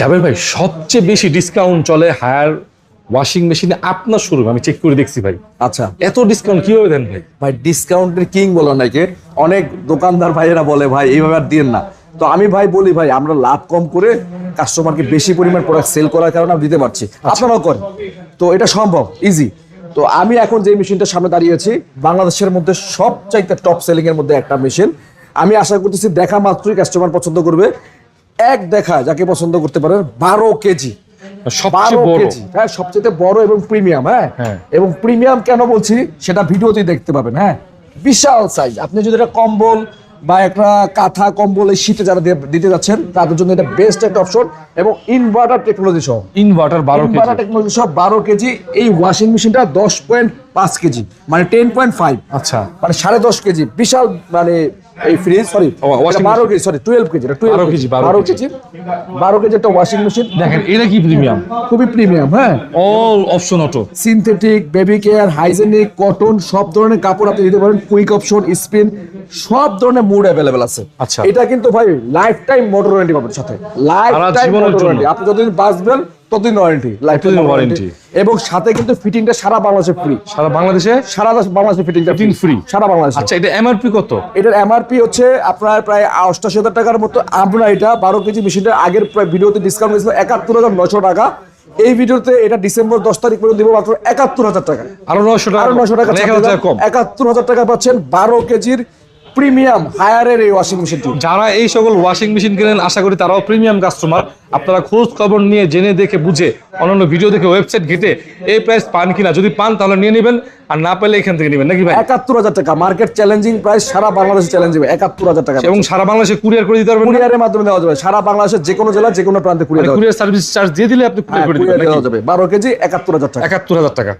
জাবের ভাই সবচেয়ে বেশি ডিসকাউন্ট চলে হায়ার ওয়াশিং মেশিনে আপনার শোরুম আমি চেক করে দেখছি ভাই। আচ্ছা। এত ডিসকাউন্ট কীভাবে দেন ভাই? ভাই ডিসকাউন্টের কিং বলো নাকি অনেক দোকানদার ভাইয়েরা বলে ভাই এইভাবে আর দিন না। তো আমি ভাই বলি ভাই আমরা লাভ কম করে কাস্টমারকে বেশি পরিমাণ প্রোডাক্ট সেল করার কারণে আমি দিতে পারছি। আপনারাও করেন। তো এটা সম্ভব ইজি তো আমি এখন যে মেশিনটা সামনে দাঁড়িয়েছি বাংলাদেশের মধ্যে সবচাইতে টপ সেলিং এর মধ্যে একটা মেশিন আমি আশা করতেছি দেখা মাত্রই কাস্টমার পছন্দ করবে। এক দেখা যাকে পছন্দ করতে পারেন বারো কেজি। সবচেয়ে বড়। কেজি হ্যাঁ সবচেয়ে বড় এবং প্রিমিয়াম হ্যাঁ। এবং প্রিমিয়াম কেন বলছি সেটা ভিডিওতেই দেখতে পাবেন হ্যাঁ? বিশাল সাইজ আপনি যদি এটা কম্বল বা একটা কাঁথা কম্বল এই শীতে যারা দিতে যাচ্ছেন তাদের জন্য এটা বেস্ট একটা অপশন এবং ইনভার্টার টেকনোলজি সহ। ইনভার্টার বারো ইনভার্টার টেকনোলজি সহ বারো কেজি এই ওয়াশিং মেশিনটা দশ পয়েন্ট পাঁচ কেজি মানে টেন পয়েন্ট ফাইভ আচ্ছা। মানে সাড়ে দশ কেজি বিশাল মানে এই ফ্রিজ সরি বারো KG sorry twelve KG twelve KG, বারো কেজি। বারো কেজি একটা ওয়াশিং মেশিন দেখেন এটা কি প্রিমিয়াম খুবই প্রিমিয়াম হ্যাঁ। All option auto synthetic baby care hygienic cotton সব ধরনের কাপড় আপনি দিতে পারেন কুইক অপশন স্পিন সব ধরনের মুড অ্যাভেলেবেল আছে। আচ্ছা। এটা কিন্তু ভাই লাইফ টাইম মোটর ওয়ারেন্টি পাবেন সাথে। লাইফ টাইম মোটর ওয়ারেন্টি আপনি যতদিন বাঁচবেন ততদিন ওয়ারেন্টি ততদিন ওয়ারেন্টি এবং সাথে কিন্তু ফিটিংটা সারা বাংলাদেশে ফ্রি সারা বাংলাদেশে? সারা বাংলাদেশে ফিটিংটা Fitting free। সারা বাংলাদেশে। আচ্ছা এটা এমআরপি কত? এটার এমআরপি হচ্ছে আপনার প্রায় অষ্টাশি হাজার টাকার মতো। আমরা এটা বারো কেজি মেশিনটা আগের প্রায় ভিডিওতে ডিসকাউন্ট দিয়েছিল একাত্তর হাজার নশো টাকা। এই ভিডিওতে এটা ডিসেম্বর দশ তারিখ পর্যন্ত দিব মাত্র একাত্তর হাজার টাকা আরও টাকা আরও নশো টাকা মানে একাত্তর হাজার টাকা পাচ্ছেন বারো কেজির প্রিমিয়াম হায়ারের এই ওয়াশিং মেশিনটি যারা এই সকল ওয়াশিং মেশিন কেনেন আশা করি তারাও প্রিমিয়াম কাস্টমার আপনারা খোঁজ খবর নিয়ে জেনে দেখে বুঝে অন্যান্য ভিডিও দেখে ওয়েবসাইট ঘেটে এই প্রাইস পান কিনা। যদি পান তাহলে নিয়ে নেবেন আর না পেলে এখান থেকে নেবেন। নাকি ভাই? একাত্তর হাজার টাকা। মার্কেট চ্যালেঞ্জিং প্রাইস সারা বাংলাদেশে চ্যালেঞ্জ হবে। একাত্তর হাজার টাকা এবং সারা বাংলাদেশে কুরিয়ার করে দিতে পারবেন কুরিয়ারের মাধ্যমে দেওয়া যাবে। সারা বাংলাদেশের যে কোনো জেলা যে কোনো প্রান্তে কুরিয়ার কুরিয়ার সার্ভিস চার্জ দিয়ে দিলে আপনি কুরিয়ার করে কুরিয়ার নাকি? দেওয়া যাবে। বারো কেজি একাত্তর হাজার টাকা। একাত্তর হাজার টাকা।